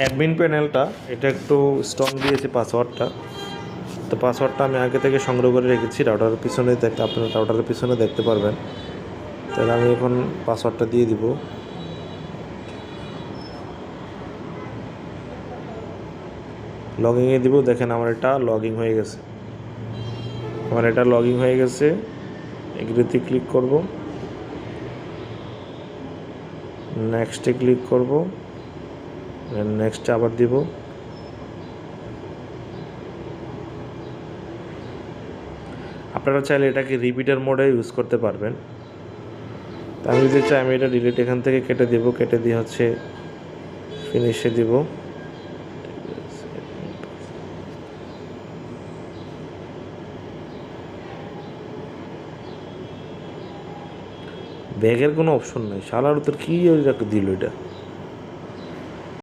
Admin প্যানেলটা, এটা একটু স্ট্রং দিয়েছে পাসওয়ার্ডটা তো পাসওয়ার্ডটা আমি আগে থেকে সংগ্রহ করে রেখেছি রাউটারের পিছনে দেখতে আপনার রাউটারের পিছনে দেখতে পারবেন। তাহলে আমি এখন পাসওয়ার্ডটা দিয়ে দিব। লগইনে দিব, দেখেন আমার এটা লগইন হয়ে গেছে। আমার এটা লগইন হয়ে গেছে এগুলিতে ক্লিক করব। নেক্সটে ক্লিক করব। নেক্সটে আবার দিব। আপনারা চাইলে এটাকে রিপিটার মোডে ইউজ করতে পারবেন। তা আমি যদি চাই, আমি এটা ডিলিট এখান থেকে কেটে দেব। কেটে দিয়ে হচ্ছে ফিনিশে দিব। ব্যাগের কোনো অপশন নাই। শালার তোর কী দিল এটা?